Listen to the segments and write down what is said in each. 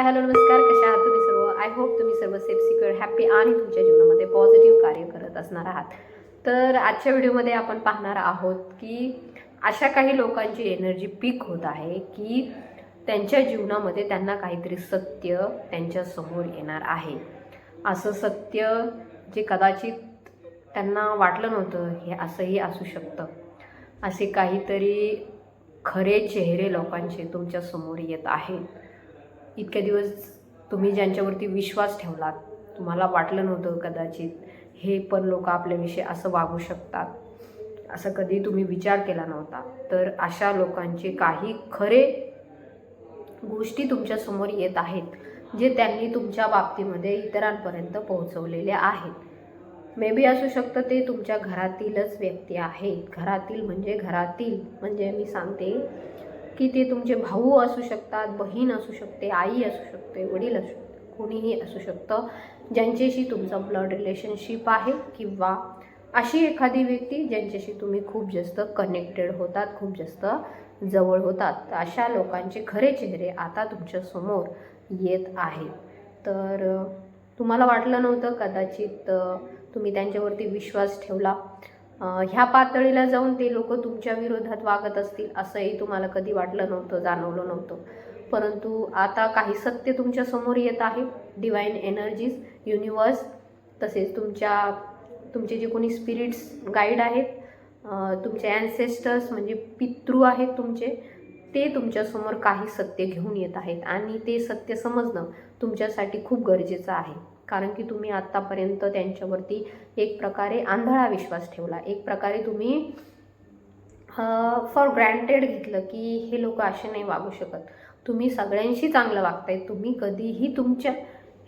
Hi hello नमस्कार कशा आहात तुम्ही सर्व? आय होप तुम्ही सर्व सेफ सिक्युअर हॅप्पी आणि तुमच्या जीवनामध्ये पॉझिटिव्ह कार्य करत असणार आहात. तर आजच्या व्हिडिओमध्ये आपण पाहणार आहोत की अशा काही लोकांची एनर्जी पीक होत आहे की त्यांच्या जीवनामध्ये त्यांना काहीतरी सत्य त्यांच्यासमोर येणार आहे. असं सत्य जे कदाचित त्यांना वाटलं नव्हतं हे असंही असू शकतं. असे काहीतरी खरे चेहरे लोकांचे तुमच्यासमोर येत आहेत. इतक्या दिवस तुम्ही ज्यांच्यावरती विश्वास ठेवलात तुम्हाला वाटलं नव्हतं कदाचित हे पण लोक आपल्याविषयी असं वागू शकतात. असं कधी तुम्ही विचार केला नव्हता. तर अशा लोकांचे काही खरे गोष्टी तुमच्यासमोर येत आहेत जे त्यांनी तुमच्या बाबतीमध्ये इतरांपर्यंत पोहोचवलेले आहेत. मे बी असू शकतं ते तुमच्या घरातीलच व्यक्ती आहेत. घरातील म्हणजे घरातील म्हणजे मी सांगते की ते तुमचे भाऊ असू शकतात बहीण असू शकते आई असू शकते वडील असू शकते कोणीही असू शकतं ज्यांच्याशी तुमचं ब्लड रिलेशनशिप आहे किंवा अशी एखादी व्यक्ती ज्यांच्याशी तुम्ही खूप जास्त कनेक्टेड होतात खूप जास्त जवळ होतात अशा लोकांचे खरे चेहरे आता तुमच्यासमोर येत आहेत तर तुम्हाला वाटलं नव्हतं कदाचित तुम्ही त्यांच्यावरती विश्वास ठेवला. ह्या पातळीला जाऊन ते लोक तुमच्या विरोधात वागत असतील असंही तुम्हाला कधी वाटलं नव्हतं जाणवलं नव्हतं. परंतु आता काही सत्य तुमच्यासमोर येत आहे. डिवाईन एनर्जीज युनिवर्स तसेच तुमच्या तुमचे जे कोणी स्पिरिट्स गाईड आहेत तुमचे ॲन्सेस्टर्स म्हणजे पितृ आहेत तुमचे ते तुमच्यासमोर काही सत्य घेऊन येत आहेत. आणि ते सत्य समजणं तुमच्यासाठी खूप गरजेचं आहे. कारण की तुम्ही आत्तापर्यंत त्यांच्यावरती एक प्रकारे आंधळा विश्वास ठेवला. एक प्रकारे तुम्ही फॉर ग्रँटेड घेतलं की हे लोक असे नाही वागू शकत. तुम्ही सगळ्यांशी चांगलं वागताय. तुम्ही कधीही तुमच्या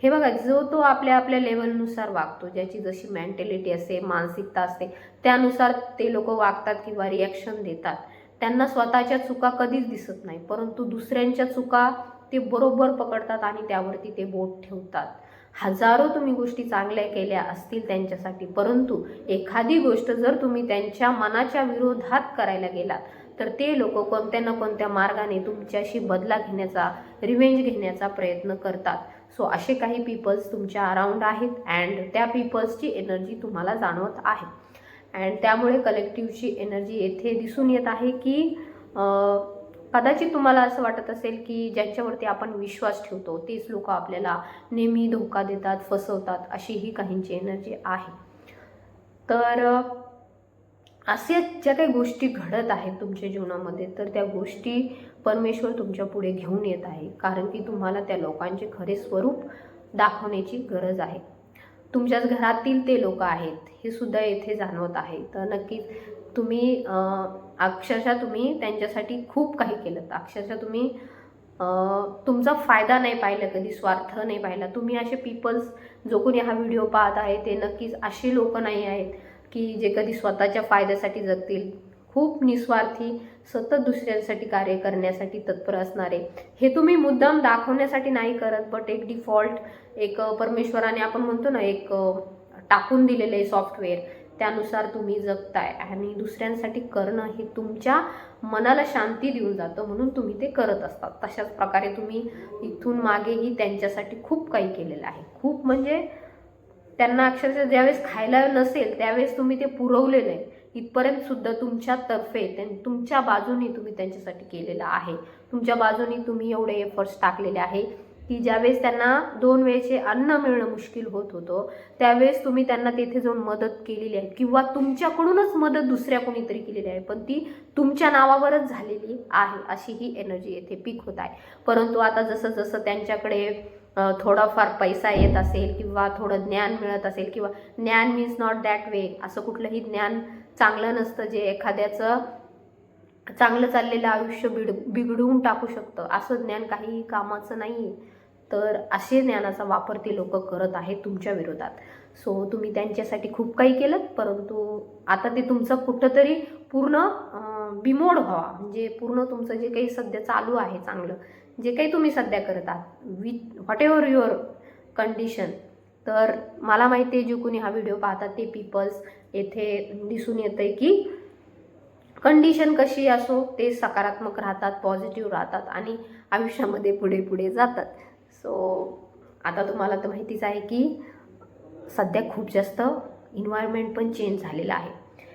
हे बघा जो तो आपल्या आपल्या लेवलनुसार वागतो ज्याची जशी मेंटॅलिटी असते मानसिकता असते त्यानुसार ते लोक वागतात किंवा रिॲक्शन देतात. त्यांना स्वतःच्या चुका कधीच दिसत नाही परंतु दुसऱ्यांच्या चुका ते बरोबर पकडतात आणि त्यावरती ते बोट ठेवतात. हजारो तुम्ही गोष्टी चांगल्या केल्या असतील त्यांच्यासाठी परंतु एखादी गोष्ट जर तुम्ही त्यांच्या मनाच्या विरोधात करायला गेलात तर ते लोक कोणत्या ना कोणत्या मार्गाने तुमच्याशी बदला घेण्याचा रिव्हेंज घेण्याचा प्रयत्न करतात. सो असे काही पीपल्स तुमच्या अराउंड आहेत अँड त्या पीपल्सची एनर्जी तुम्हाला जाणवत आहे. अँड त्यामुळे कलेक्टिव्हची एनर्जी येथे दिसून येत आहे की कदाचित तुम्हाला असं वाटत असेल की ज्यांच्यावरती आपण विश्वास ठेवतो तेच लोक आपल्याला नेहमी धोका देतात फसवतात अशीही काहींची एनर्जी आहे. तर असे ज्या काही गोष्टी घडत आहेत तुमच्या जीवनामध्ये तर त्या गोष्टी परमेश्वर तुमच्यापुढे घेऊन येत आहे कारण की तुम्हाला त्या लोकांचे खरे स्वरूप दाखवण्याची गरज आहे. तुमच्याच घरातील ते लोक आहेत हे सुद्धा येथे जाणवत आहे. तर नक्कीच तुम्ही अक्षरशः तुम्ही त्यांच्यासाठी खूप काही केलं अक्षरशः तुम्ही तुमचा फायदा नाही पाहिला कधी स्वार्थ नाही पाहिला. तुम्ही असे पीपल्स जो कोणी हा व्हिडिओ पाहत आहे ते नक्कीच असे लोक नाही आहेत की जे कधी स्वतःच्या फायद्यासाठी जगतील. खूप निस्वार्थी सतत दुसऱ्यांसाठी कार्य करण्यासाठी तत्पर असणारे. हे तुम्ही मुद्दाम दाखवण्यासाठी नाही करत बट एक डिफॉल्ट एक परमेश्वराने आपण म्हणतो ना एक टाकून दिलेलं आहे सॉफ्टवेअर त्यानुसार तुम्ही जगताय आणि दुसऱ्यांसाठी करणं हे तुमच्या मनाला शांती देऊन जातं म्हणून तुम्ही ते करत असतात. तशाच प्रकारे तुम्ही इथून मागेही त्यांच्यासाठी खूप काही केलेलं आहे. खूप म्हणजे त्यांना अक्षरशः ज्यावेळेस खायला नसेल त्यावेळेस तुम्ही ते पुरवलेलं आहे इथपर्यंत सुद्धा तुमच्यातर्फे त्यां- तुमच्या बाजूने तुम्ही त्यांच्यासाठी केलेलं आहे. तुमच्या बाजूने तुम्ही एवढे एफर्ट्स टाकलेले आहे की ज्यावेळेस त्यांना दोन वेळेचे अन्न मिळणं मुश्किल होत होतं त्यावेळेस तुम्ही त्यांना तेथे जाऊन मदत केलेली आहे किंवा तुमच्याकडूनच मदत दुसऱ्या कोणीतरी केलेली आहे पण ती तुमच्या नावावरच झालेली आहे अशी ही एनर्जी येथे पीक होत आहे. परंतु आता जसं जसं त्यांच्याकडे थोडाफार पैसा येत असेल किंवा थोडं ज्ञान मिळत असेल किंवा ज्ञान मीन्स नॉट दॅट वे असं कुठलंही ज्ञान चांगलं नसतं जे एखाद्याचं चांगलं चाललेलं आयुष्य बिड बिघडवून टाकू शकतं. असं ज्ञान काही कामाचं नाही तर असे ज्ञानाचा वापर ते लोक करत आहेत तुमच्या विरोधात. सो तुम्ही त्यांच्यासाठी खूप काही केलं परंतु आता ते तुमचं कुठंतरी पूर्ण बिमोड व्हावा. म्हणजे पूर्ण तुमचं जे काही सध्या चालू आहे चांगलं जे काही तुम्ही सध्या करत आहात with whatever your condition तर मला माहिती आहे जे कोणी हा व्हिडिओ पाहतात ते पीपल्स येथे दिसून येतं आहे की कंडिशन कशी असो ते सकारात्मक राहतात पॉझिटिव्ह राहतात आणि आयुष्यामध्ये पुढे पुढे जातात. सो आता तुम्हाला तर माहितीच आहे की सध्या खूप जास्त इन्व्हायरमेंट पण चेंज झालेलं आहे.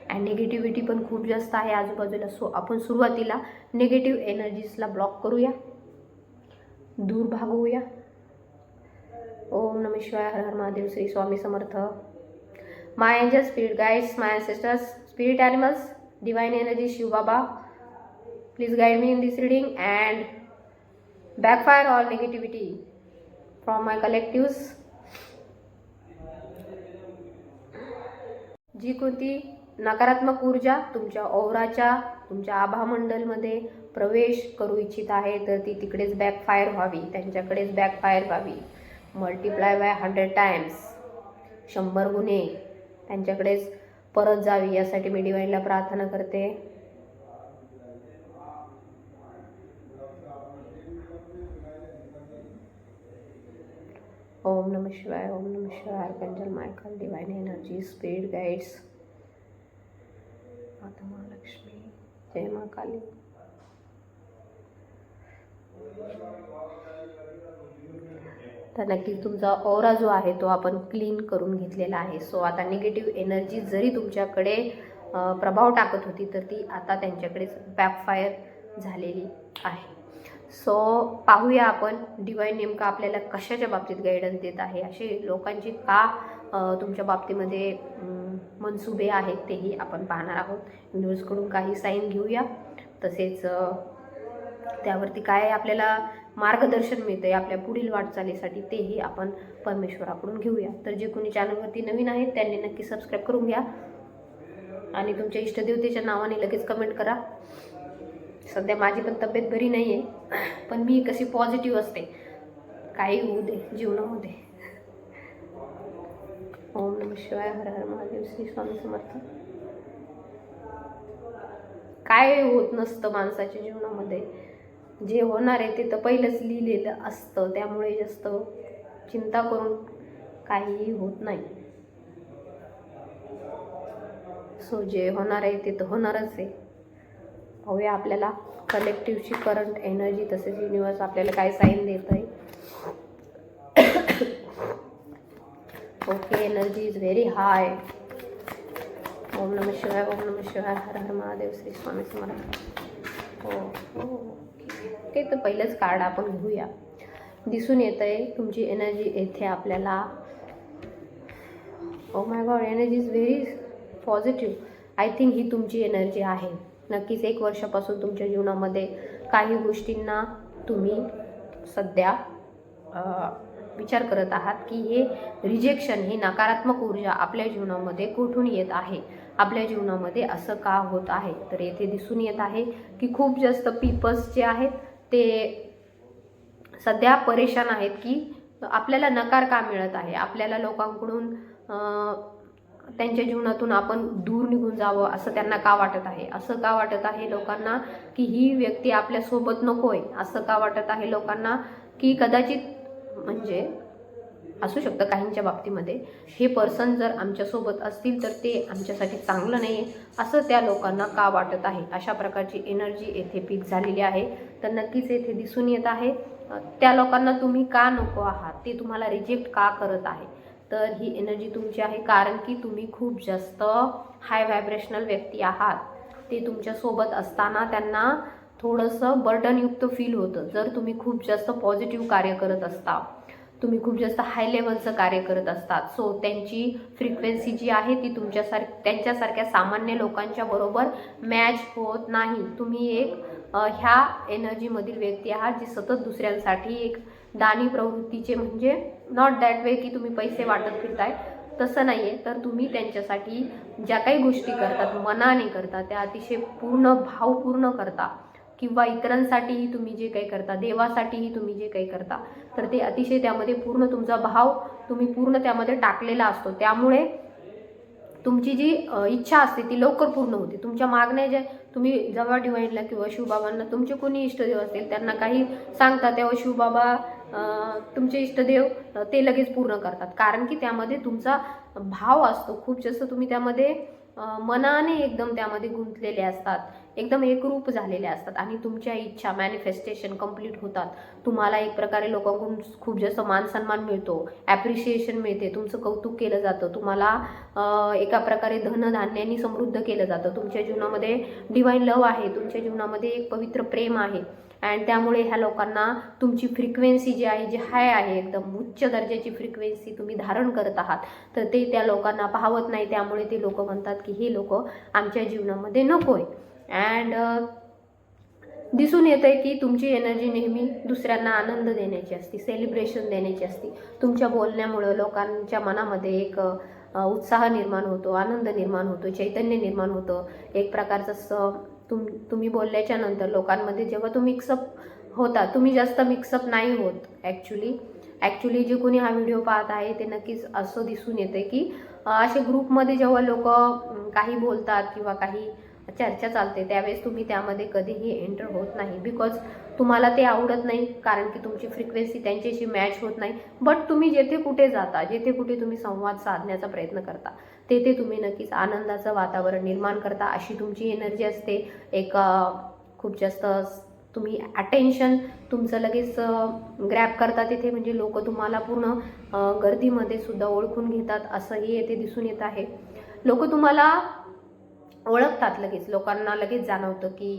अँड निगेटिव्हिटी पण खूप जास्त आहे आजूबाजूला. सो आपण सुरुवातीला निगेटिव्ह एनर्जीजला ब्लॉक करूया. दूर भागवूया. ओम नम शिवाय हर हर Mahadev Shri Swami Samarth. My angel spirit guides my sisters spirit animals divine energy Shiv Baba please guide me in this reading and backfire all negativity from my collectives जी कोणती? नकारात्मक ऊर्जा तुमच्या ओवराच्या तुमच्या आभामंडलमध्ये प्रवेश करू इच्छित आहे तर ती तिकडेच बॅकफायर व्हावी त्यांच्याकडेच बॅकफायर व्हावी. मल्टिप्लाय बाय हंड्रेड टाइम्स शंभर गुन्हे त्यांच्याकडेच परत जावी यासाठी मी डिवाईनला प्रार्थना करते. ओम नम शिवाय ओम नम शिवाय. Archangel Michael divine energy speed guides आता महालक्ष्मी. जय मा काली. तर नक्कीच तुमचा ओरा जो आहे तो आपण क्लीन करून घेतलेला आहे. सो आता निगेटिव्ह एनर्जी जरी तुमच्याकडे प्रभाव टाकत होती तर ती आता त्यांच्याकडेच बॅकफायर झालेली आहे. सो पाहूया आपण डिवाईन नेमका आपल्याला कशाच्या बाबतीत गायडन्स देत आहे असे लोकांची का तुमच्या बाबतीमध्ये मनसुबे आहेत तेही आपण पाहणार आहोत. न्यूजकडून काही साईन घेऊया. तसेच त्यावरती काय आपल्याला मार्गदर्शन मिळतंय आपल्या पुढील वाटचालीसाठी तेही आपण परमेश्वराकडून घेऊया. तर जे कोणी चॅनलवरती नवीन आहेत त्यांनी नक्की सबस्क्राईब करून घ्या. आणि तुमच्या इष्टदेवतेच्या नावाने लगेच कमेंट करा. सध्या माझी पण तब्येत बरी नाही आहे पण मी कशी पॉझिटिव्ह असते. काही होऊ दे जीवनामध्ये ओम नम शिवाय हर हर महादेव श्री स्वामी समर्थ. काय होत नसतं माणसाच्या जीवनामध्ये. जे होणार आहे ते तर पहिलंच लिहिलेलं असतं. त्यामुळे जास्त चिंता करून काहीही होत नाही. सो जे होणार आहे ते तर होणारच आहे. पाहूया आपल्याला कलेक्टिव्हची करंट एनर्जी तसेच युनिवर्स आपल्याला काय साईन देत आहे. Okay energy is very high Om नम शिवाय ओम नम शिवाय. हर हर महादेव श्री स्वामी समर्थ. हो हो. ओके तर पहिलंच कार्ड आपण घेऊया. दिसून येत आहे तुमची एनर्जी येथे आपल्याला. ओ my God energy is very positive I think ही तुमची एनर्जी आहे. नक्कीच एक वर्षापासून तुमच्या जीवनामध्ये काही गोष्टींना तुम्ही सध्या विचार करत आहात की हे रिजेक्शन ही नकारात्मक ऊर्जा आपल्या जीवनामध्ये कुठून येत आहे? आपल्या जीवनामध्ये असं का होत आहे? तर येथे दिसून येत आहे की खूप जास्त पीपल्स जे आहेत ते सध्या परेशान आहेत की आपल्याला नकार का मिळत आहे? आपल्याला लोकांकडून त्यांच्या जीवनातून आपण दूर निघून जावं असं त्यांना का वाटत आहे? असं का वाटत आहे लोकांना की ही व्यक्ती आपल्यासोबत नको आहे असं का वाटत आहे लोकांना की कदाचित म्हणजे असू शकतं काहींच्या बाबतीमध्ये. हे पर्सन जर आमच्यासोबत असतील तर ते आमच्यासाठी चांगलं नाही आहे असं त्या लोकांना का वाटत आहे? अशा प्रकारची एनर्जी येथे पीक झालेली आहे. तर नक्कीच येथे दिसून येत आहे. त्या लोकांना तुम्ही का नको आहात? ते तुम्हाला रिजेक्ट का करत आहे? तर ही एनर्जी तुमची आहे कारण की तुम्ही खूप जास्त हाय व्हायब्रेशनल व्यक्ती आहात. ते तुमच्यासोबत असताना त्यांना थोडंसं बर्डनयुक्त फील होतं. जर तुम्ही खूप जास्त पॉझिटिव्ह कार्य करत असता तुम्ही खूप जास्त हाय लेवलचं कार्य करत असतात. सो त्यांची फ्रिक्वेन्सी जी आहे ती तुमच्यासार त्यांच्यासारख्या सामान्य लोकांच्या बरोबर मॅच होत नाही. तुम्ही एक ह्या एनर्जीमधील व्यक्ती आहात जी सतत दुसऱ्यांसाठी एक दानी प्रवृत्तीचे म्हणजे नॉट दॅट वे की तुम्ही पैसे वाटत फिरताय. तसं नाही आहे तर तुम्ही त्यांच्यासाठी ज्या काही गोष्टी करतात मनाने करता त्या अतिशय पूर्ण भावपूर्ण करता. किंवा इतरांसाठीही तुम्ही जे काही करता देवासाठीही तुम्ही जे काही करता तर ते अतिशय त्यामध्ये पूर्ण तुमचा भाव तुम्ही पूर्ण त्यामध्ये टाकलेला असतो. त्यामुळे तुमची जी इच्छा असते ती लवकर पूर्ण होते. तुमच्या मागण्या ज्या तुम्ही जेव्हा डिवाईनला किंवा शिवबाबांना तुमचे कोणी इष्टदेव असतील त्यांना काही सांगता तेव्हा शिवबाबा तुमचे इष्टदेव ते लगेच पूर्ण करतात. कारण की त्यामध्ये तुमचा भाव असतो. खूप जास्त तुम्ही त्यामध्ये मनाने एकदम त्यामध्ये गुंतलेले असतात. एकदम एकरूप झालेले असतात आणि तुमच्या इच्छा मॅनिफेस्टेशन कंप्लीट होतात. तुम्हाला एक प्रकारे लोकांकडून खूप जास्त मान सन्मान मिळतो ॲप्रिशिएशन मिळते तुमचं कौतुक केलं जातं तुम्हाला एका प्रकारे धनधान्याने समृद्ध केलं जातं. तुमच्या जीवनामध्ये डिवाईन लव आहे तुमच्या जीवनामध्ये एक पवित्र प्रेम आहे. अँड त्यामुळे ह्या लोकांना तुमची फ्रिक्वेन्सी जी आहे जी हाय आहे एकदम उच्च दर्जाची फ्रिक्वेन्सी तुम्ही धारण करत आहात. तर ते त्या लोकांना पाहवत नाही त्यामुळे ते लोक म्हणतात की हे लोक आमच्या जीवनामध्ये नको आहे अँड uh, दिसून येतं आहे की तुमची एनर्जी नेहमी दुसऱ्यांना आनंद देण्याची असते सेलिब्रेशन देण्याची असते. तुमच्या बोलण्यामुळं लोकांच्या मनामध्ये एक उत्साह निर्माण होतो आनंद निर्माण होतो चैतन्य निर्माण होतं. एक प्रकारचं स तुम तुम्ही बोलल्याच्या नंतर लोकांमध्ये जेव्हा तुम्ही मिक्सअप होता तुम्ही जास्त मिक्सअप नाही होत ॲक्च्युली ॲक्च्युली जे कोणी हा व्हिडिओ पाहत आहे ते नक्कीच असं दिसून येतं की असे ग्रुपमध्ये जेव्हा लोक काही बोलतात किंवा काही चर्चा चालते. त्यावेळेस तुम्ही त्यामध्ये कधीही एंटर होत नाही. बिकॉज तुम्हाला ते आवडत नाही कारण की तुमची फ्रिक्वेन्सी त्यांच्याशी मॅच होत नाही. बट तुम्ही जेथे कुठे जाता जेथे कुठे तुम्ही संवाद साधण्याचा प्रयत्न करता तेथे तुम्ही नक्कीच आनंदाचं वातावरण निर्माण करता. अशी तुमची एनर्जी असते. एक खूप जास्त तुम्ही अटेन्शन तुमचं लगेच ग्रॅप करता तिथे. म्हणजे लोक तुम्हाला पूर्ण गर्दीमध्ये सुद्धा ओळखून घेतात. असंही येथे दिसून येत आहे. लोक तुम्हाला ओळखतात लगेच. लोकांना लगेच जाणवतं की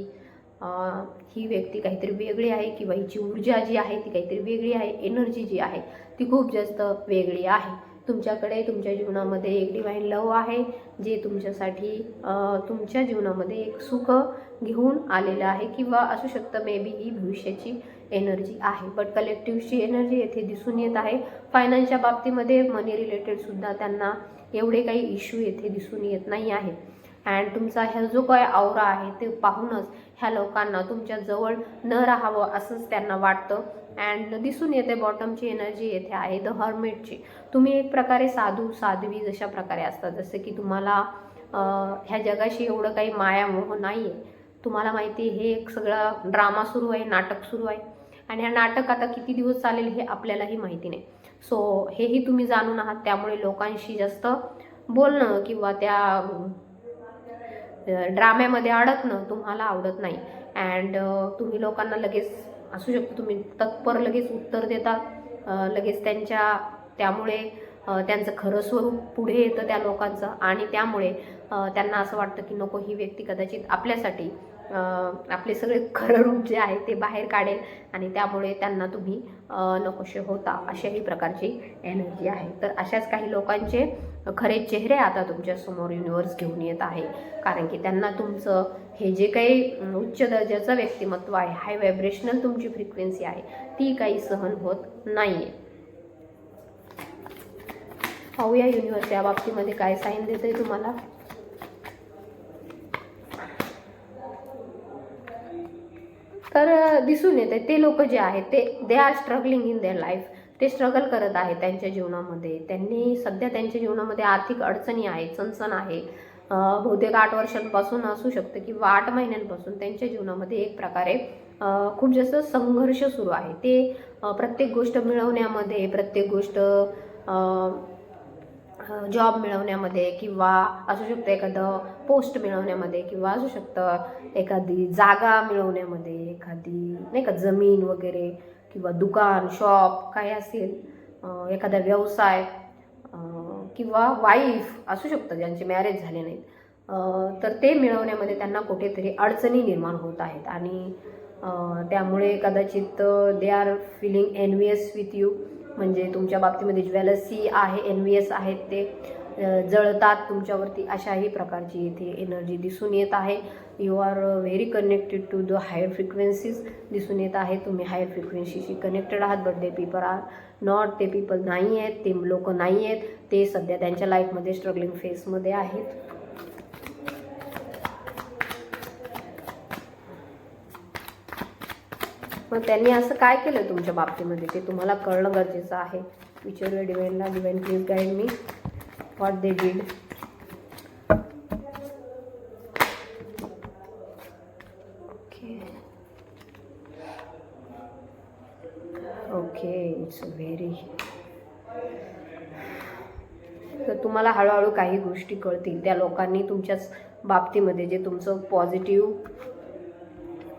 ही व्यक्ती काहीतरी वेगळी आहे किंवा हिची ऊर्जा जी आहे ती काहीतरी वेगळी आहे एनर्जी जी आहे ती खूप जास्त वेगळी आहे. तुमच्याकडे तुमच्या जीवनामध्ये एक डिवाईन लव आहे जे तुमच्यासाठी तुमच्या जीवनामध्ये एक सुख घेऊन आलेलं आहे किंवा असू शकतं मे बी ही भविष्याची एनर्जी आहे. बट कलेक्टिव्हची एनर्जी येथे दिसून येत आहे. फायनान्सच्या बाबतीमध्ये मनी रिलेटेडसुद्धा त्यांना एवढे काही इश्यू येथे दिसून येत नाही आहे. अँड तुमचा ह्या जो काय आवरा आहे ते पाहूनच ह्या लोकांना तुमच्या जवळ न राहावं असंच त्यांना वाटतं. अँड दिसून येते बॉटमची एनर्जी येथे आहे द हर्मेटची तुम्ही एक प्रकारे साधू साध्वी जशा प्रकारे असतात जसं की तुम्हाला ह्या जगाशी एवढं काही मायामोह नाही आहे तुम्हाला माहिती आहे हे एक सगळं ड्रामा सुरू आहे नाटक सुरू आहे. आणि हा नाटक आता किती दिवस चालेल हे आपल्यालाही माहिती नाही. सो हेही तुम्ही जाणून आहात त्यामुळे लोकांशी जास्त बोलणं किंवा त्या ड्राम्यामध्ये अडकणं तुम्हाला आवडत नाही. अँड तुम्ही लोकांना लगेच असू शकतो तुम्ही तत्पर लगेच उत्तर देता. लगेच त्यांच्या त्यामुळे त्यांचं खरं स्वरूप पुढे येतं त्या लोकांचं. आणि त्यामुळे त्यांना असं वाटतं की नको ही व्यक्ती कदाचित आपल्यासाठी आपले सगळे खरं रूप जे आहे ते बाहेर काढेल आणि त्यामुळे त्यांना तुम्ही नकोशे होता अशाही प्रकारची एनर्जी आहे. तर अशाच काही लोकांचे खरे चेहरे आता तुमच्यासमोर युनिवर्स घेऊन येत आहे. कारण की त्यांना तुमचं हे जे काही उच्च दर्जाचं व्यक्तिमत्व आहे हाय व्हायब्रेशनल तुमची फ्रिक्वेन्सी आहे ती काही सहन होत नाही आहे पाहूया युनिवर्स या बाबतीमध्ये काय साईन देते तुम्हाला. तर दिसून येते ते लोक जे आहेत ते they are struggling in their life ते स्ट्रगल करत आहेत त्यांच्या जीवनामध्ये. त्यांनी सध्या त्यांच्या जीवनामध्ये आर्थिक अडचणी आहेत चणचण आहे. बहुतेक आठ वर्षांपासून असू शकतं किंवा आठ महिन्यांपासून त्यांच्या जीवनामध्ये एक प्रकारे खूप जास्त संघर्ष सुरू आहे. ते प्रत्येक गोष्ट मिळवण्यामध्ये प्रत्येक गोष्ट जॉब मिळवण्यामध्ये किंवा असू शकतं एखादं पोस्ट मिळवण्यामध्ये किंवा असू शकतं एखादी जागा मिळवण्यामध्ये एखादी नाही का जमीन वगैरे किंवा दुकान शॉप काय असेल एखादा व्यवसाय किंवा वाईफ असू शकतं ज्यांचे मॅरेज झाले नाहीत. तर ते मिळवण्यामध्ये त्यांना कुठेतरी अडचणी निर्माण होत आहेत आणि त्यामुळे कदाचित they are feeling envious with you म्हणजे तुमच्या बाबतीमध्ये ज्वेलसी आहे एन वी एस आहेत ते जळतात तुमच्यावरती अशाही प्रकारची इथे एनर्जी दिसून येत आहे. You are very connected to the higher frequencies दिसून येत आहे. तुम्ही हायर फ्रिक्वेन्सीशी कनेक्टेड आहात but they people are not ते पीपल नाही आहेत ते लोक नाही आहेत. ते सध्या त्यांच्या लाईफमध्ये स्ट्रगलिंग फेसमध्ये आहेत. मग त्यांनी असं काय केलं तुमच्या बाबतीमध्ये? ते तुम्हाला कळणं गरजेचं आहे. विचारूया डिवाईनला divine please guide me what they did okay okay it's very तर तुम्हाला हळूहळू काही गोष्टी कळतील. त्या लोकांनी तुमच्याच बाबतीमध्ये जे तुमचं पॉझिटिव्ह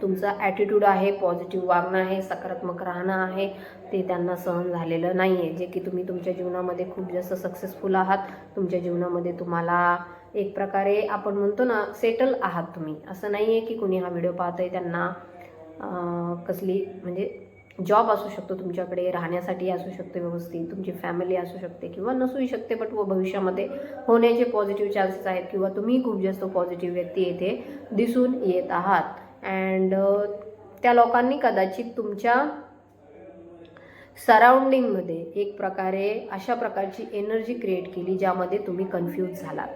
तुमचा ॲटिट्यूड आहे पॉझिटिव्ह वागणं आहे सकारात्मक राहणं आहे ते त्यांना सहन झालेलं नाही आहे जे की तुम्ही तुमच्या जीवनामध्ये खूप जास्त सक्सेसफुल आहात तुमच्या जीवनामध्ये तुम्हाला एक प्रकारे आपण म्हणतो ना सेटल आहात तुम्ही. असं नाही आहे की कुणी हा व्हिडिओ पाहत आहे त्यांना कसली म्हणजे जॉब असू शकतो तुमच्याकडे राहण्यासाठी असू शकते व्यवस्थित तुमची फॅमिली असू शकते किंवा नसूही शकते बट व भविष्यामध्ये होण्याचे पॉझिटिव्ह चान्सेस आहेत किंवा तुम्ही खूप जास्त पॉझिटिव्ह व्यक्ती येथे दिसून येत आहात. अँड uh, त्या लोकांनी कदाचित तुमच्या सराउंडिंगमध्ये एक प्रकारे अशा प्रकारची एनर्जी क्रिएट केली ज्यामध्ये तुम्ही कन्फ्यूज झालात.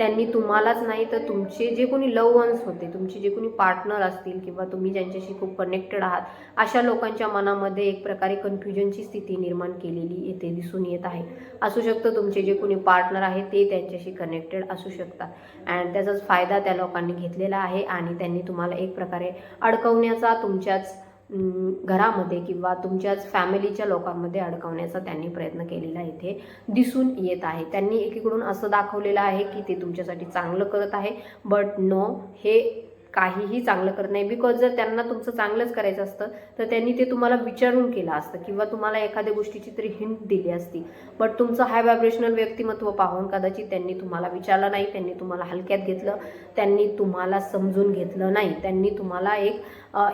त्यांनी तुम्हालाच नाही तर तुमचे जे कोणी लव वन्स होते तुमचे जे कोणी पार्टनर असतील किंवा तुम्ही ज्यांच्याशी खूप कनेक्टेड आहात अशा लोकांच्या मनामध्ये एक प्रकारे कन्फ्युजनची स्थिती निर्माण केलेली येथे दिसून येत आहे. असू शकतं तुमचे जे कोणी पार्टनर आहे ते त्यांच्याशी कनेक्टेड असू शकतात. अँड त्याचाच फायदा त्या लोकांनी घेतलेला आहे आणि त्यांनी तुम्हाला एक प्रकारे अडकवण्याचा तुमच्याच घरामध्ये किंवा तुमच्याच फॅमिलीच्या लोकांमध्ये अडकवण्याचा त्यांनी प्रयत्न केलेला इथे दिसून येत आहे. त्यांनी एकीकडून असं दाखवलेलं आहे की ते तुमच्यासाठी चांगलं करत आहे. बट नो हे काहीही चांगलं करत नाही. बिकॉज जर त्यांना तुमचं चांगलंच करायचं असतं तर त्यांनी ते तुम्हाला विचारून केलं असतं किंवा तुम्हाला एखाद्या गोष्टीची तरी हिंट दिली असती. बट तुमचं हाय व्हायब्रेशनल व्यक्तिमत्व पाहून कदाचित त्यांनी तुम्हाला विचारलं नाही त्यांनी तुम्हाला हलक्यात घेतलं त्यांनी तुम्हाला समजून घेतलं नाही त्यांनी तुम्हाला एक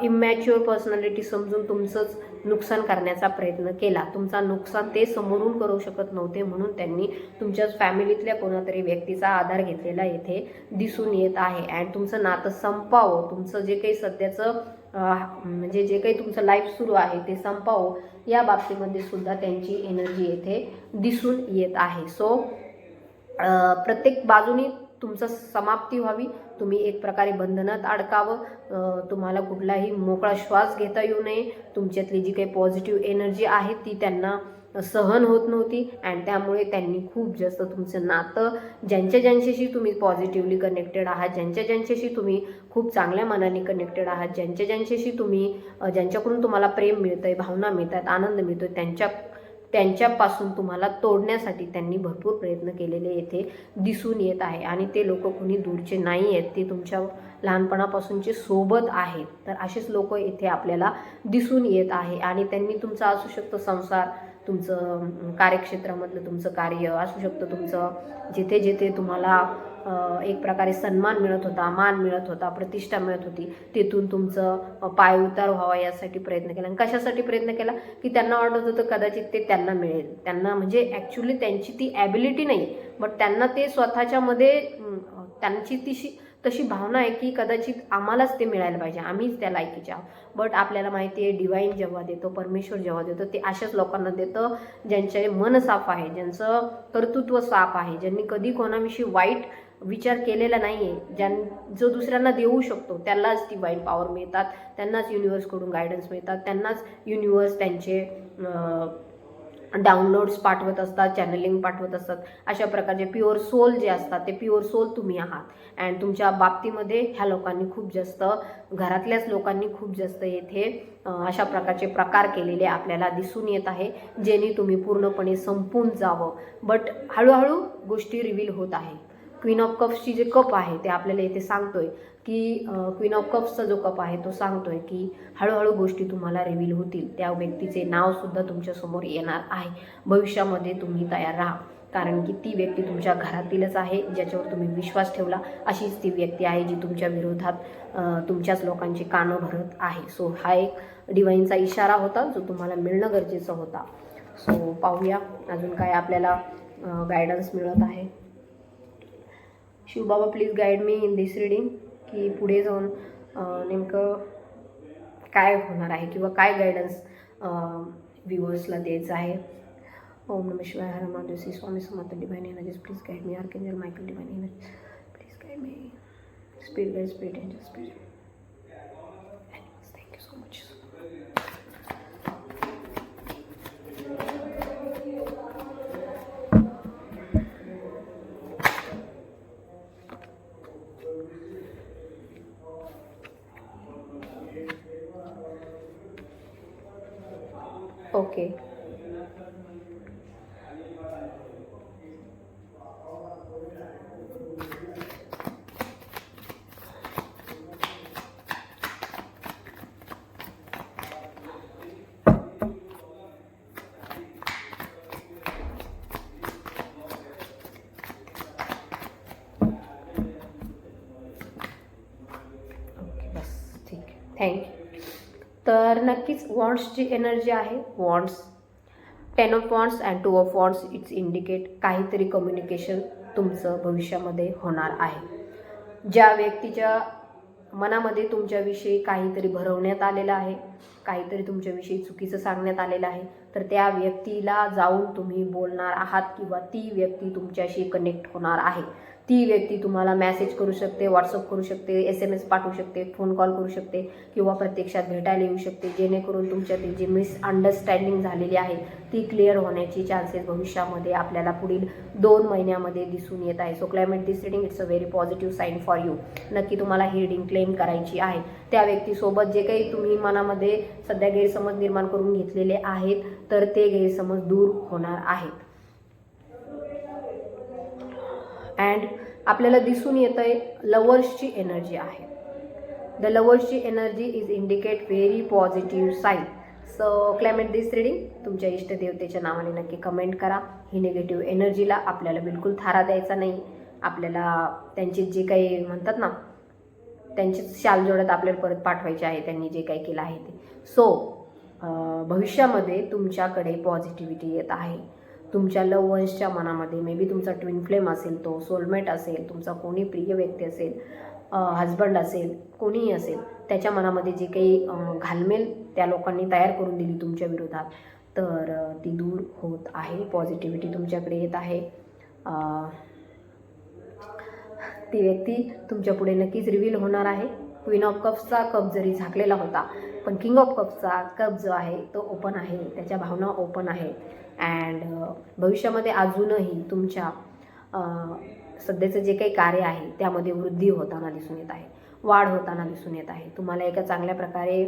इमॅच्युअर पर्सनॅलिटी समजून तुमचंच नुकसान करण्याचा प्रयत्न केला. तुमचा नुकसान ते समोरून करू शकत नव्हते म्हणून त्यांनी तुमच्याच फॅमिलीतल्या कोणातरी व्यक्तीचा आधार घेतलेला येथे दिसून येत आहे. अँड तुमचं नातं संपावं. तुमचं जे काही सध्याचं म्हणजे जे काही तुमचं लाईफ सुरू आहे ते संपावं. या बाबतीमध्ये सुद्धा त्यांची एनर्जी येथे दिसून येत आहे. सो प्रत्येक बाजूनी तुमचं समाप्ती व्हावी. तुम्ही एक प्रकारे बंधनात अडकावं. तुम्हाला कुठलाही मोकळा श्वास घेता येऊ नये. तुमच्यातली जी काही पॉझिटिव्ह एनर्जी आहे ती त्यांना सहन होत नव्हती. अँड त्यामुळे त्यांनी खूप जास्त तुमचं नातं ज्यांच्या ज्यांच्याशी तुम्ही पॉझिटिव्हली कनेक्टेड आहात ज्यांच्या ज्यांच्याशी तुम्ही खूप चांगल्या मनाने कनेक्टेड आहात ज्यांच्या ज्यांच्याशी तुम्ही ज्यांच्याकडून तुम्हाला प्रेम मिळतंय भावना मिळतात आनंद मिळतोय त्यांच्या त्यांच्यापासून तुम्हाला तोडण्यासाठी त्यांनी भरपूर प्रयत्न केलेले येथे दिसून येत आहे. आणि ते लोक कुणी दूरचे नाही आहेत ते तुमच्या लहानपणापासूनचे सोबत आहेत. तर असेच लोक येथे आपल्याला दिसून येत आहे. आणि त्यांनी तुमचा असू शकतो संसार तुमचं कार्यक्षेत्रामधलं तुमचं कार्य असू शकतं तुमचं जिथे जिथे तुम्हाला एक प्रकारे सन्मान मिळत होता मान मिळत होता प्रतिष्ठा मिळत होती. तिथून तुमचं पाय उतार व्हावा यासाठी प्रयत्न केला. आणि कशासाठी प्रयत्न केला? की त्यांना वाटत होतं कदाचित ते त्यांना मिळेल. त्यांना म्हणजे ॲक्च्युली त्यांची ती ॲबिलिटी नाही. बट त्यांना ते स्वतःच्यामध्ये त्यांची तिशी तशी भावना आहे की कदाचित आम्हालाच ते मिळायला पाहिजे. आम्हीच त्या लायकीचे आहोत. बट आपल्याला माहिती आहे डिवाईन जेव्हा देतो परमेश्वर जेव्हा देतो ते अशाच लोकांना देतं ज्यांचे मन साफ आहे ज्यांचं कर्तृत्व साफ आहे ज्यांनी कधी कोणाविषयी वाईट विचार केलेला नाही आहे ज्यां जो दुसऱ्यांना देऊ शकतो त्यालाच ती वाईट पॉवर मिळतात. त्यांनाच युनिवर्सकडून गायडन्स मिळतात. त्यांनाच युनिवर्स त्यांचे डाउनलोड्स पाठवत असतात चॅनलिंग पाठवत असतात. अशा प्रकारचे प्युअर सोल जे असतात ते प्युअर सोल तुम्ही आहात. अँड तुमच्या बाबतीमध्ये ह्या लोकांनी खूप जास्त घरातल्याच लोकांनी खूप जास्त येथे अशा प्रकारचे प्रकार केलेले आपल्याला दिसून येत आहे जेणे तुम्ही पूर्णपणे संपून जावं. बट हळूहळू गोष्टी रिव्हील होत आहे. क्वीन ऑफ कप्सची जे कप आहे ते आपल्याला येथे सांगतोय की क्वीन ऑफ कप्सचा जो कप आहे तो सांगतोय की हळूहळू गोष्टी तुम्हाला रिव्हील होतील. त्या व्यक्तीचे नावसुद्धा तुमच्यासमोर येणार आहे. भविष्यामध्ये तुम्ही तयार राहा. कारण की ती व्यक्ती तुमच्या घरातीलच आहे ज्याच्यावर तुम्ही विश्वास ठेवला अशीच ती व्यक्ती आहे जी तुमच्या विरोधात तुमच्याच लोकांची कानं भरत आहे. सो हा एक डिवाईनचा इशारा होता जो तुम्हाला मिळणं गरजेचं होता. सो पाहूया अजून काय आपल्याला गायडन्स मिळत आहे. Shivbaba please guide me in this reading की पुढे जाऊन नेमकं काय होणार आहे किंवा काय गायडन्स व्ह्युअर्सला द्यायचं आहे. ओम नम शिवाय हर Joshi Swami Samarth divine energies please guide me archangel Michael divine energy please guide me speed guide speed angel speed okay thank you तर नक्कीच वॉन्ट्सची एनर्जी आहे. Wands ten of wands and two of wands it's indicate काहीतरी communication तुमचं भविष्यामध्ये होणार आहे. ज्या व्यक्तीच्या मनामध्ये तुमच्याविषयी काहीतरी भरवण्यात आलेलं आहे काहीतरी तुमच्याविषयी चुकीचं सांगण्यात आलेलं आहे तर त्या व्यक्तीला जाऊन तुम्ही बोलणार आहात किंवा ती व्यक्ती तुमच्याशी कनेक्ट होणार आहे. ती व्यक्ती तुम्हाला मॅसेज करू शकते व्हॉट्सअप करू शकते एस एम एस पाठवू शकते फोन कॉल करू शकते किंवा प्रत्यक्षात भेटायला येऊ शकते. जेणेकरून तुमच्यातील जी मिसअंडरस्टँडिंग झालेली आहे ती क्लिअर होण्याची चान्सेस भविष्यामध्ये आपल्याला पुढील दोन महिन्यामध्ये दिसून येत आहे. So climate this reading it's a very positive sign for you नक्की तुम्हाला ही रिडिंग क्लेम करायची आहे. त्या व्यक्तीसोबत जे काही तुम्ही मनामध्ये सध्या गैरसमज निर्माण करून घेतलेले आहेत तर ते गैरसमज दूर होणार आहेत. अँड आपल्याला दिसून येत आहे लवर्सची एनर्जी आहे. The लवर्सची energy is indicate very positive sign so climate this reading तुमच्या इष्टदेवतेच्या नावाने नक्की कमेंट करा. ही निगेटिव्ह एनर्जीला आपल्याला बिलकुल थारा द्यायचा नाही. आपल्याला त्यांचे जे काही म्हणतात ना त्यांचे शाल जोडत आपल्याला परत पाठवायचे आहे त्यांनी जे काही केलं आहे ते. सो भविष्यामध्ये तुमच्याकडे पॉझिटिव्हिटी येत आहे. तुमच्या लव वन्सच्या मनामध्ये मे बी तुमचा ट्विन फ्लेम असेल तो सोलमेट असेल तुमचा कोणी प्रिय व्यक्ती असेल हजबंड असेल कोणीही असेल त्याच्या मनामध्ये जे काही घालमेल त्या लोकांनी तयार करून दिली तुमच्या विरोधात. तर ती दूर होत आहे. पॉझिटिव्हिटी तुमच्याकडे येत आहे. ती व्यक्ती तुमच्यापुढे नक्कीच रिव्हील होणार आहे. क्वीन ऑफ कप्सचा कप जरी झाकलेला होता पण किंग ऑफ कप्सचा कप जो आहे तो ओपन आहे. त्याच्या भावना ओपन आहे अँड भविष्यामध्ये अजूनही तुमच्या सध्याचं जे काही कार्य आहे त्यामध्ये वृद्धी होताना दिसून येत आहे. वाढ होताना दिसून येत आहे. तुम्हाला एका चांगल्या प्रकारे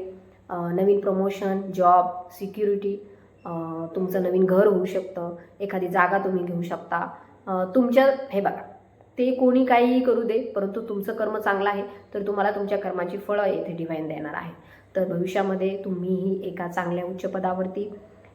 नवीन प्रमोशन जॉब सिक्युरिटी तुमचं नवीन घर होऊ शकतं. एखादी जागा तुम्ही घेऊ शकता. तुमच्या हे बघा ते कोणी काहीही करू दे परंतु तुमचं कर्म चांगलं आहे तर तुम्हाला तुमच्या कर्माची फळं येथे डिव्हाइन देणार आहे. तर भविष्यामध्ये तुम्हीही एका चांगल्या उच्च पदावरती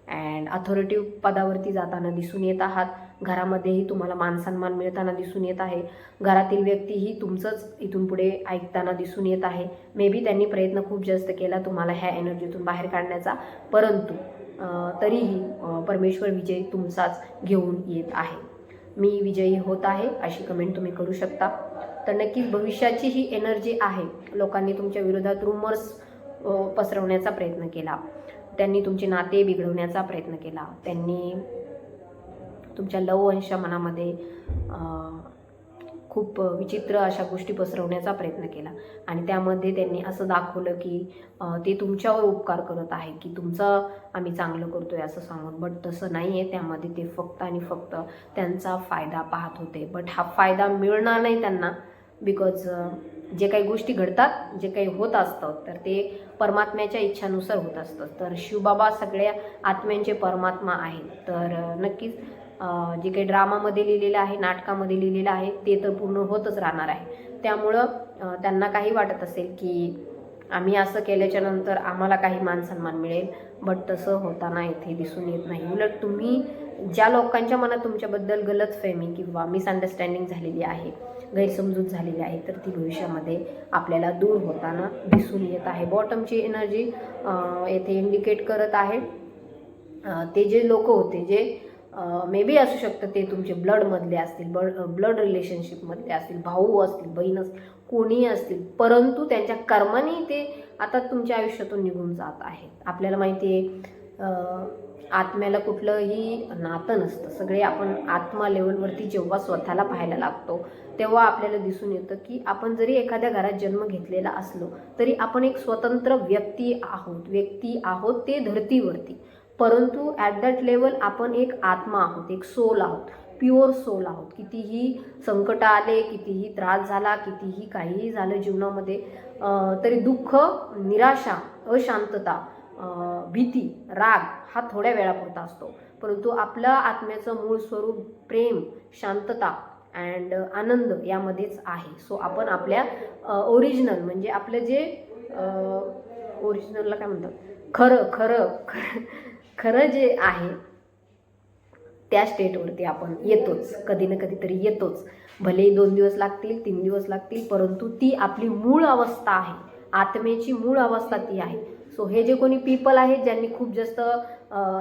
अँड अथॉरिटिव्ह पदावरती जाताना दिसून येत आहात. घरामध्येही तुम्हाला मानसन्मान मिळताना दिसून येत आहे. घरातील व्यक्तीही तुमचंच इथून पुढे ऐकताना दिसून येत आहे. मे बी त्यांनी प्रयत्न खूप जास्त केला तुम्हाला ह्या एनर्जीतून बाहेर काढण्याचा परंतु तरीही परमेश्वर विजय तुमचाच घेऊन येत आहे. मी विजयी होत आहे अशी कमेंट तुम्ही करू शकता. तर नक्कीच भविष्याची ही एनर्जी आहे. लोकांनी तुमच्या विरोधात रुमर्स पसरवण्याचा प्रयत्न केला. त्यांनी तुमचे नाते बिघडवण्याचा प्रयत्न केला. त्यांनी तुमच्या लव अंश मनामध्ये खूप विचित्र अशा गोष्टी पसरवण्याचा प्रयत्न केला. आणि त्यामध्ये त्यांनी असं दाखवलं की ते तुमच्यावर उपकार करत आहे की तुमचं आम्ही चांगलं करतो आहे असं सांगून. बट तसं नाही आहे त्यामध्ये ते फक्त आणि फक्त त्यांचा फायदा पाहत होते. बट हा फायदा मिळणार नाही त्यांना बिकॉज जे काही गोष्टी घडतात जे काही होत असतं तर ते परमात्म्याच्या इच्छानुसार होत असतं. तर शिवबाबा सगळ्या आत्म्यांचे परमात्मा आहेत. तर नक्कीच जे काही ड्रामामध्ये लिहिलेलं आहे नाटकामध्ये लिहिलेलं आहे ते तर पूर्ण होतच राहणार आहे. त्यामुळं त्यांना काही वाटत असेल की आम्ही असं केल्याच्यानंतर आम्हाला काही मानसन्मान मिळेल बट तसं होताना इथे दिसून येत नाही. उलट तुम्ही ज्या लोकांच्या मनात तुमच्याबद्दल गलतफहमी किंवा मिसअंडरस्टँडिंग झालेली आहे गैरसमजूत झालेली आहे तर ती भविष्यामध्ये आपल्याला दूर होताना दिसून येत आहे. बॉटमची एनर्जी येथे इंडिकेट करत आहे. ते जे लोक होते जे मे बी असू शकतं ते तुमचे ब्लडमधले असतील ब्लड ब्लड रिलेशनशिपमधले असतील भाऊ असतील बहीण असतील कोणी असतील परंतु त्यांच्या कर्माने ते आता तुमच्या आयुष्यातून निघून जात आहेत. आपल्याला माहिती आहे आत्म्याला कुठलंही नातं नसतं. सगळे आपण आत्मा लेवलवरती जेव्हा स्वतःला पाहायला लागतो तेव्हा आपल्याला दिसून येतं की आपण जरी एखाद्या घरात जन्म घेतलेला असलो तरी आपण एक स्वतंत्र व्यक्ती आहोत व्यक्ती आहोत ते धर्तीवरती. परंतु ॲट दॅट लेवल आपण एक आत्मा आहोत एक सोल आहोत प्युअर सोल आहोत. कितीही संकट आले कितीही त्रास झाला कितीही काहीही झालं जीवनामध्ये तरी दुःख निराशा अशांतता भीती राग हा थोड्या वेळापुरता असतो. परंतु आपलं आत्म्याचं मूळ स्वरूप प्रेम शांतता अँड आनंद यामध्येच आहे. सो आपण आपल्या ओरिजिनल म्हणजे आपलं जे ओरिजिनलला काय म्हणतात? खरं खरं खरं खरं जे आहे त्या स्टेटवरती आपण येतोच. कधी ना कधीतरी येतोच. भलेही दोन दिवस लागतील तीन दिवस लागतील परंतु ती आपली मूळ अवस्था आहे. आत्मेची मूळ अवस्था ती आहे. सो हे जे कोणी पीपल आहेत ज्यांनी खूप जास्त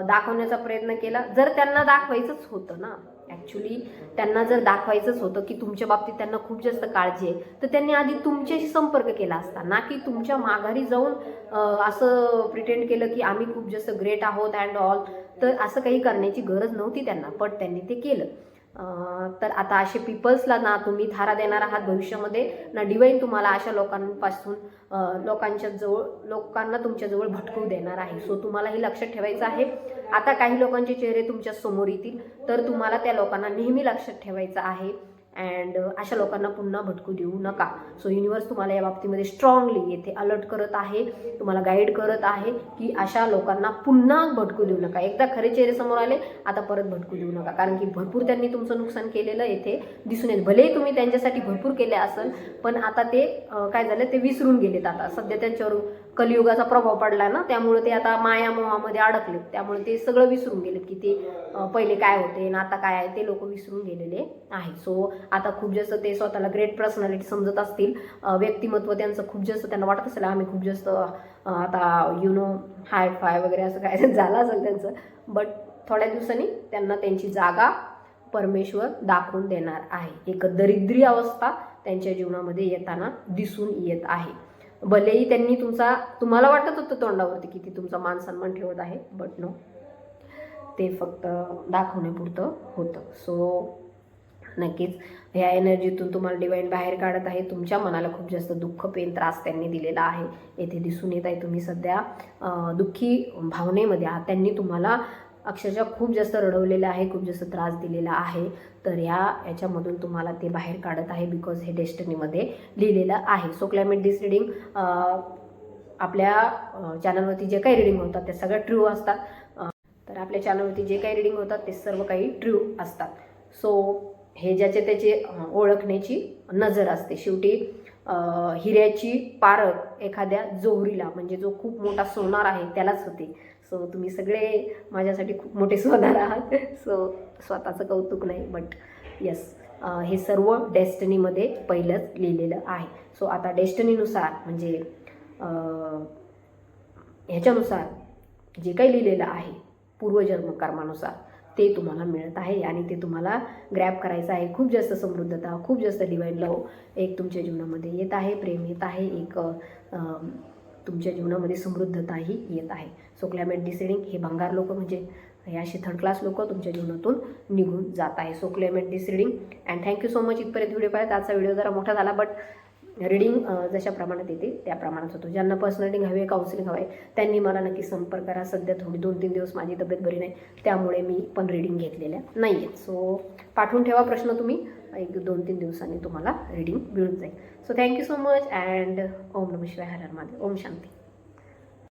दाखवण्याचा प्रयत्न केला जर त्यांना दाखवायचंच होतं ना ॲक्च्युली त्यांना जर दाखवायचंच होतं की तुमच्या बाबतीत त्यांना खूप जास्त काळजी आहे तर त्यांनी आधी तुमच्याशी संपर्क केला असता ना की तुमच्या माघारी जाऊन असं प्रिटेंड केलं की आम्ही खूप जास्त ग्रेट आहोत अँड ऑल तर असं काही करण्याची गरज नव्हती त्यांना पण त्यांनी ते केलं. तर आता असे पीपल्सला ना तुम्ही धारा देणार आहात भविष्यामध्ये ना डिवाईन तुम्हाला अशा लोकांपासून लोकांच्या जवळ लोकांना तुमच्याजवळ भटकवू देणार आहे. सो तुम्हाला हे लक्षात ठेवायचं आहे. आता काही लोकांचे चेहरे तुमच्यासमोर येतील तर तुम्हाला त्या लोकांना नेहमी लक्षात ठेवायचं आहे. अँड अशा लोकांना पुन्हा भटकू देऊ नका. सो युनिवर्स तुम्हाला या बाबतीमध्ये स्ट्रॉंगली येथे अलर्ट करत आहे. तुम्हाला गाईड करत आहे की अशा लोकांना पुन्हा भटकू देऊ नका. एकदा खरे चेहरे समोर आले आता परत भटकू देऊ नका. कारण की भरपूर त्यांनी तुमचं नुकसान केलेलं येथे दिसून येत भलेही तुम्ही त्यांच्यासाठी भरपूर केले असेल पण आता ते काय झालं? ते विसरून गेलेत आता. सध्या त्यांच्यावर कलियुगाचा प्रभाव पडला ना त्यामुळे ते आता मायामोहामध्ये अडकलेत त्यामुळे ते सगळं विसरून गेलेत की ते पहिले काय होते आणि आता काय आहे ते लोक विसरून गेलेले आहे सो आता खूप जास्त ते स्वतःला ग्रेट पर्सनॅलिटी समजत असतील. व्यक्तिमत्व त्यांचं खूप जास्त त्यांना वाटत असेल आम्ही खूप जास्त आता यु नो हाय फाय वगैरे असं काय झालं असेल त्यांचं. बट थोड्या दिवसांनी त्यांना त्यांची जागा परमेश्वर दाखवून देणार आहे. एक दरिद्री अवस्था त्यांच्या जीवनामध्ये येताना दिसून येत आहे. भलेही त्यांनी तुमचा तुम्हाला वाटत होतं तोंडावरती की ती तुमचा मान सन्मान ठेवत आहे बट नो ते फक्त दाखवण्यापुरतं होतं. सो नक्कीच ह्या एनर्जीतून तुम्हाला डिवाईन बाहेर काढत आहे. तुमच्या मनाला खूप जास्त दुःख पेन त्रास त्यांनी दिलेला आहे. येथे दिसून येत आहे तुम्ही सध्या दुःखी भावनेमध्ये आहात. त्यांनी तुम्हाला अक्षरशः खूप जास्त रडवलेलं आहे खूप जास्त त्रास दिलेला आहे. तर ह्या याच्यामधून तुम्हाला ते बाहेर काढत आहे बिकॉज हे डेस्टनीमध्ये लिहिलेलं आहे. सो क्लायमेट दिस रिडिंग आपल्या चॅनलवरती जे काही रिडिंग होतात ते सगळं ट्रू असतात. तर आपल्या चॅनलवरती जे काही रिडिंग होतात ते सर्व काही ट्रू असतात. सो हे ज्याचे त्याचे ओळखण्याची नजर असते. शेवटी हिऱ्याची पारख एखाद्या जोहरीला म्हणजे जो खूप मोठा सोनार आहे त्यालाच होते. सो तुम्ही सगळे माझ्यासाठी खूप मोठे सोनार आहात. सो स्वतःचं कौतुक नाही बट येस हे सर्व डेस्टनीमध्ये पहिलंच लिहिलेलं आहे. सो आता डेस्टनीनुसार म्हणजे ह्याच्यानुसार जे काही लिहिलेलं आहे पूर्वजन्म कर्मानुसार ते तुम्हाला मिळत आहे आणि ते तुम्हाला ग्रॅप करायचं आहे. खूप जास्त समृद्धता खूप जास्त डिवाईन लव एक तुमच्या जीवनामध्ये येत आहे प्रेम येत आहे. एक तुमच्या जीवनामध्ये समृद्धताही येत आहे. सो क्लायमेट डिसेडिंग हे भंगार लोक म्हणजे हे असे थर्ड क्लास लोक तुमच्या जीवनातून निघून जात आहे. So climate deciding and thank you so much इथपर्यंत व्हिडिओ पाहिजे आजचा व्हिडिओ जरा मोठा झाला बट रिडिंग जशा प्रमाणात येते त्या प्रमाणात होतो. ज्यांना पर्सनल रिडिंग हवी आहे काउन्सिलिंग हवं आहे त्यांनी मला नक्की संपर्क करा. सध्या थोडी दोन तीन दिवस माझी तब्येत बरी नाही त्यामुळे मी पण रीडिंग घेतलेल्या नाही आहेत सो पाठवून ठेवा प्रश्न तुम्ही. एक दोन तीन दिवसांनी तुम्हाला रीडिंग मिळून जाईल. So thank you so much and Om Namah Shivaya Har Om Shanti.